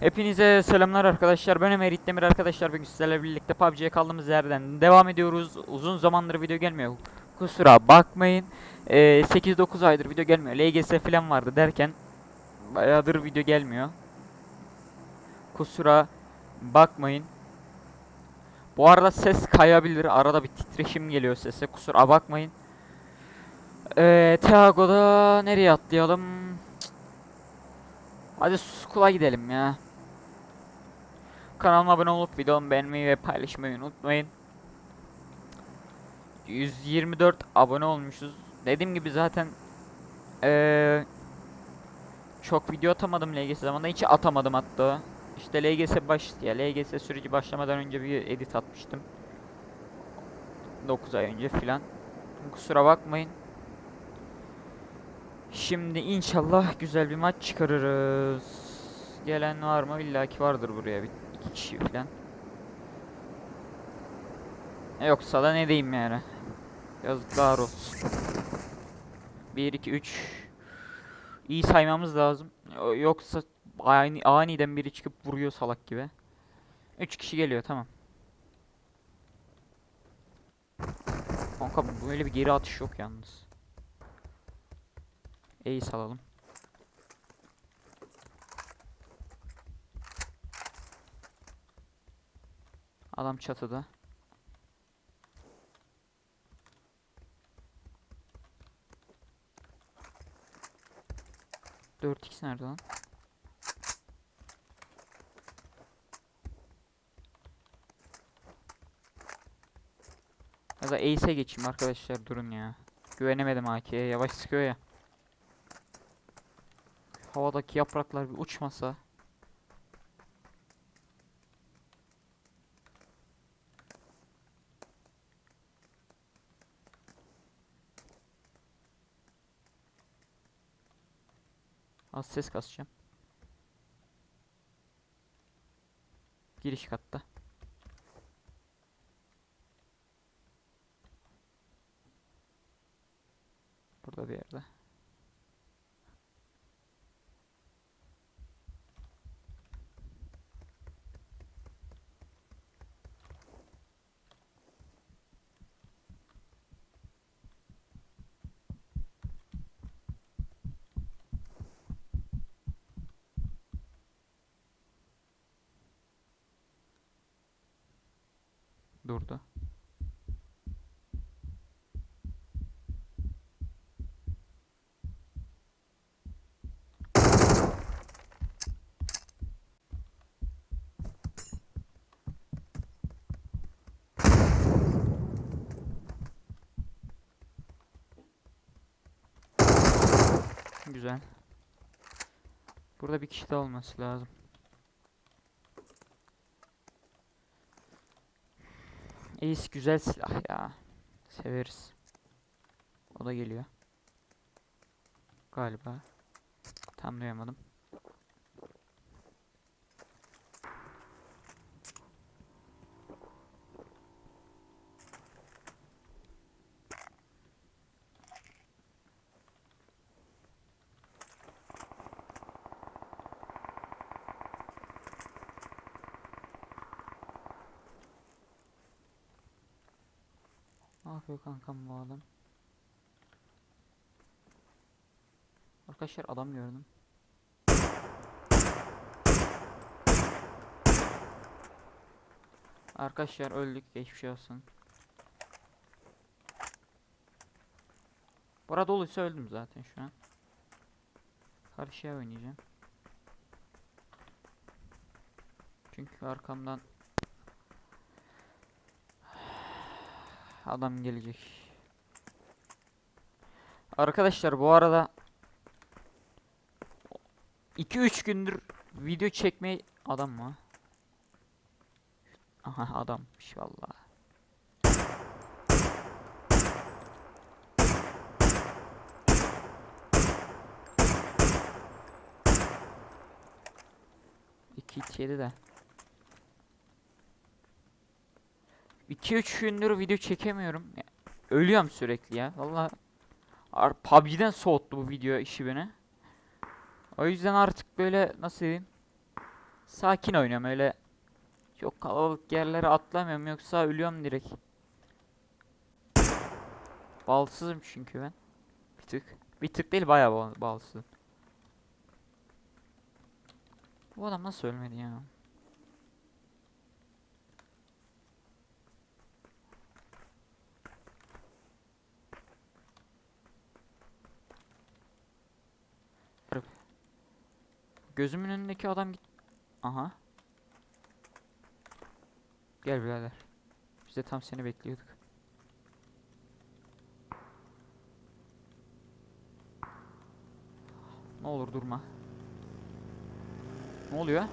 Hepinize selamlar arkadaşlar. Ben Ömer İttemir arkadaşlar. Bugün sizlerle birlikte PUBG'ye kaldığımız yerden devam ediyoruz. Uzun zamandır video gelmiyor. Kusura bakmayın. Ee, 8-9 aydır video gelmiyor. LGS falan vardı derken bayağıdır video gelmiyor. Kusura bakmayın. Bu arada ses kayabilir. Arada bir titreşim geliyor sese. Kusura bakmayın. Ee, Thiago'da nereye atlayalım? Hadi Skull'a gidelim ya. Kanalıma abone olup videomu beğenmeyi ve paylaşmayı unutmayın. 124 abone olmuşuz. Dediğim gibi zaten ee, çok video atamadım LGS zamanında. Hiç atamadım hatta. İşte LGS baş ya LGS süreci başlamadan önce bir edit atmıştım. 9 ay önce filan. Kusura bakmayın. Şimdi inşallah güzel bir maç çıkarırız. Gelen var mı? İlla ki vardır buraya bir iki kişi falan. E, Yoksa da ne diyeyim yani. Yazıklar olsun. 1 2 3 İyi saymamız lazım. Yoksa ani, aniden biri çıkıp vuruyor salak gibi. 3 kişi geliyor tamam. Kanka böyle bir geri atış yok yalnız. E'yi salalım. Adam çatıda. Dört x nerede lan? Ya da Ace'e geçeyim arkadaşlar durun ya. Güvenemedim AK'ye yavaş sıkıyor ya. Havadaki yapraklar bir uçmasa. Az ses kasacağım. Giriş katta. Burada bir yerde. Durdu. Güzel. Burada bir kişi de olması lazım. Ace güzel silah ya. Severiz. O da geliyor. Galiba. Tam duyamadım. Ne yapıyor kankam bu adam? Arkadaşlar adam gördüm. Arkadaşlar öldük geçmiş olsun. Bura doluysa öldüm zaten şu an. Karşıya oynayacağım. Çünkü arkamdan adam gelecek. Arkadaşlar bu arada 2-3 gündür video çekmeyi adam mı? Aha adammış vallahi. İki yedi de. 2-3 gündür video çekemiyorum. Ölüyorum sürekli ya. Vallahi ar- PUBG'den soğuttu bu video işi beni. O yüzden artık böyle nasıl diyeyim? Sakin oynuyorum öyle. Çok kalabalık yerlere atlamıyorum yoksa ölüyorum direkt. Balsızım çünkü ben. Bir tık. Bir tık değil bayağı balsızım. Bu adam nasıl ölmedi ya? Gözümün önündeki adam git. Aha. Gel birader. Biz de tam seni bekliyorduk. Ne olur durma. Ne oluyor?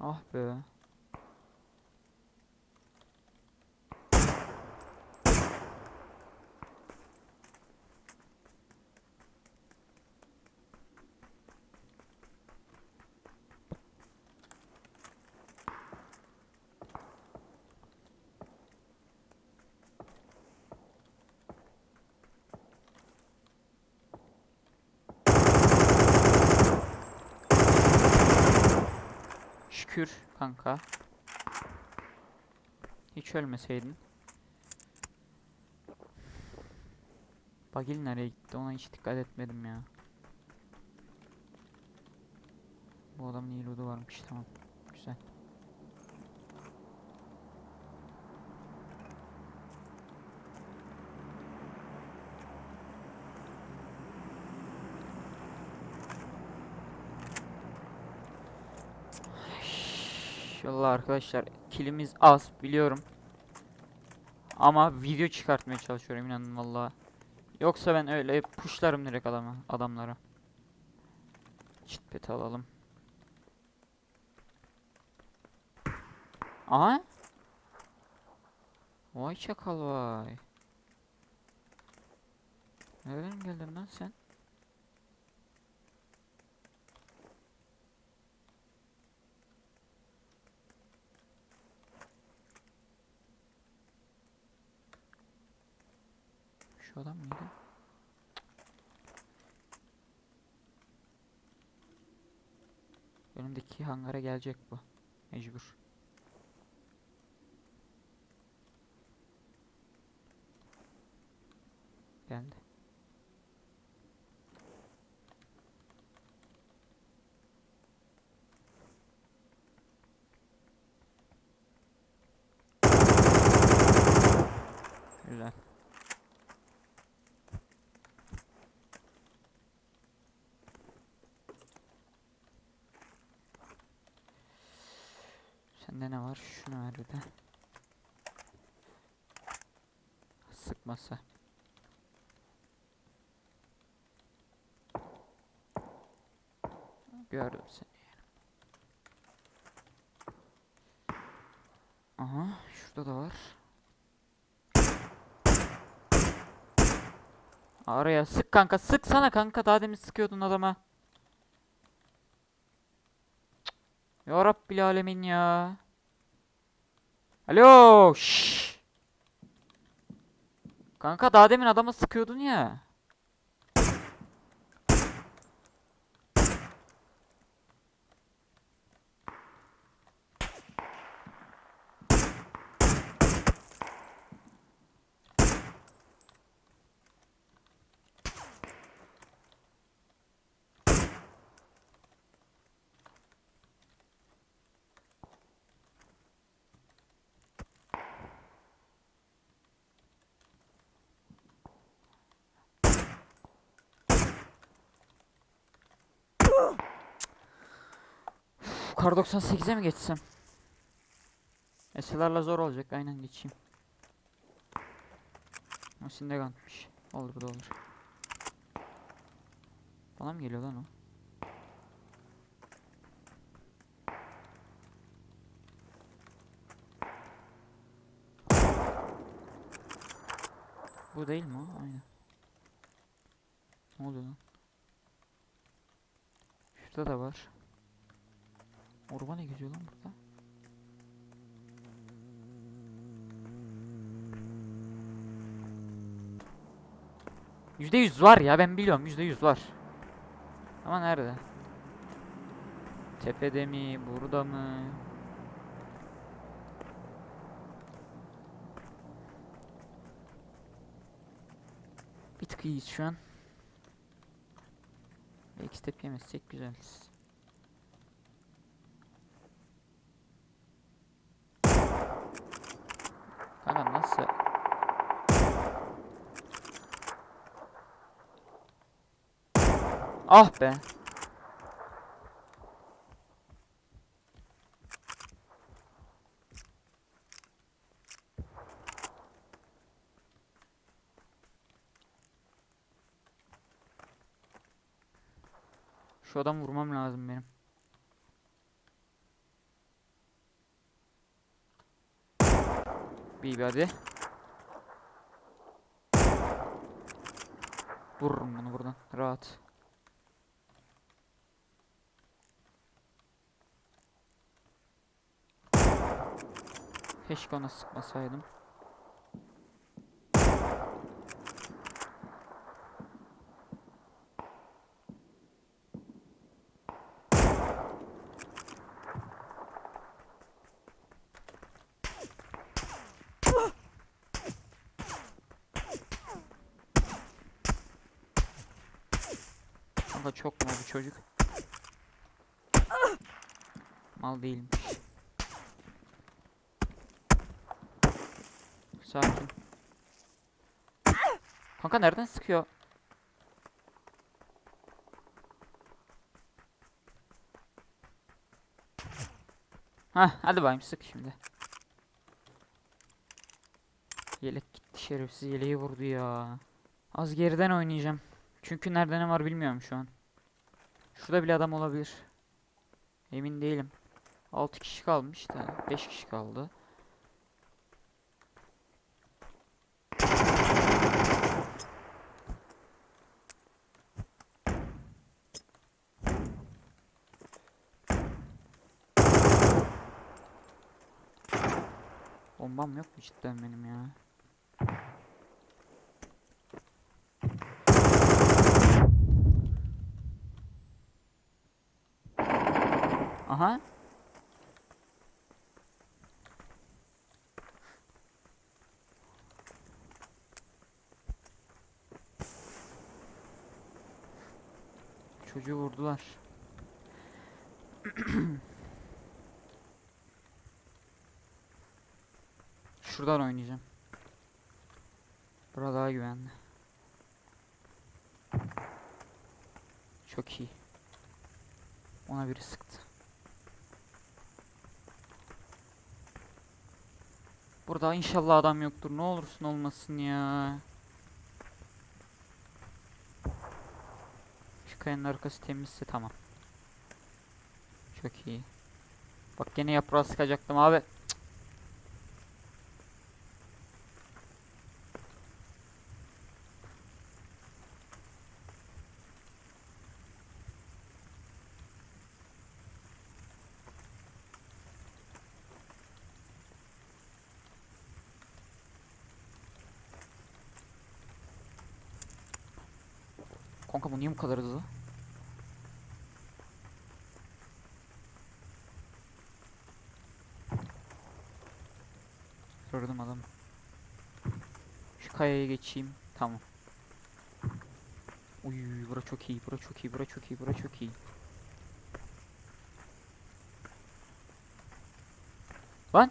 Ah be. Şükür kanka. Hiç ölmeseydin. Bagil nereye gitti ona hiç dikkat etmedim ya. Bu adamın iyi loot'u varmış tamam. Güzel. İnşallah arkadaşlar kilimiz az biliyorum. Ama video çıkartmaya çalışıyorum inanın valla. Yoksa ben öyle pushlarım direkt adama, adamlara. Çitpeti alalım. Aha. Vay çakal vay. Nereden geldin lan sen? Şu adam mıydı? Önümdeki hangara gelecek bu. Mecbur. Geldi. Güzel. Sende ne var? Şunu ver bir de. Sıkmasa. Gördüm seni. Aha, şurada da var. Araya sık kanka, sık sana kanka. Daha demin sıkıyordun adama. Ya Rabbil alemin ya. Alo, şşş. Kanka daha demin adama sıkıyordun ya. Kar 98'e mi geçsem? SLR'la zor olacak. Aynen geçeyim. Muhsin de kalmış. Olur bu da olur. Bana mı geliyor lan o? Bu değil mi o? Aynen. Ne oluyor lan? Şurada da var. Orba ne geziyor lan burada? Yüzde yüz var ya ben biliyorum yüzde yüz var. Ama nerede? Tepede mi? Burada mı? Bir tık iyiyiz şu an. Belki step yemezsek güzeliz. Kanka nasıl? Ah be. Şu adam vurmam lazım benim. Bir hadi. Vururum bunu buradan. Rahat. Keşke ona sıkmasaydım. Kanka çok mu bu çocuk? Mal değilmiş. Sakin. Kanka nereden sıkıyor? Hah hadi bakayım sık şimdi. Yelek gitti şerefsiz yeleği vurdu ya. Az geriden oynayacağım. Çünkü nerede ne var bilmiyorum şu an. Şurada bile adam olabilir. Emin değilim. 6 kişi kalmış da 5 kişi kaldı. Bombam yok mu cidden benim ya? Aha. Çocuğu vurdular. Şuradan oynayacağım. Burada daha güvenli. Çok iyi. Ona biri sıktı. Burada inşallah adam yoktur. Ne olursun olmasın ya. Şu kayanın arkası temizse tamam. Çok iyi. Bak gene yaprağı sıkacaktım abi. Niye bu kadar hızlı? Gördüm adamı. Şu kayaya geçeyim. Tamam. Uy bura çok iyi, bura çok iyi, bura çok iyi, bura çok iyi. Lan!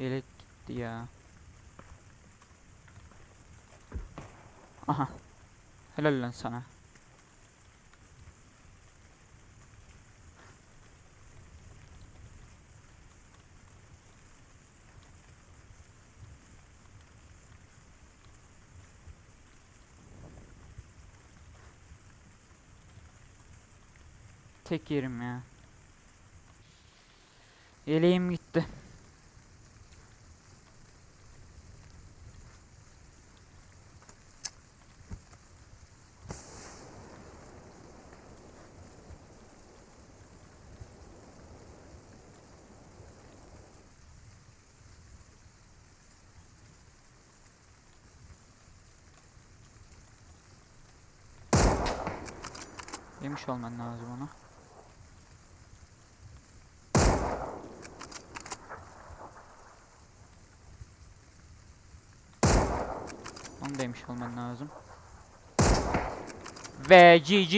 Yelek gitti ya. Aha. Helal lan sana. Tek yerim ya. Yeleğim gitti. Yemiş olman lazım onu. Onu da yemiş olman lazım. Ve GG.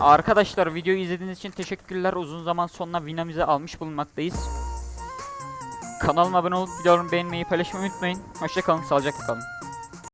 Arkadaşlar videoyu izlediğiniz için teşekkürler. Uzun zaman sonra Vinamiz'i almış bulunmaktayız. Kanalıma abone olup videolarımı beğenmeyi paylaşmayı unutmayın. Hoşçakalın, sağlıcakla kalın.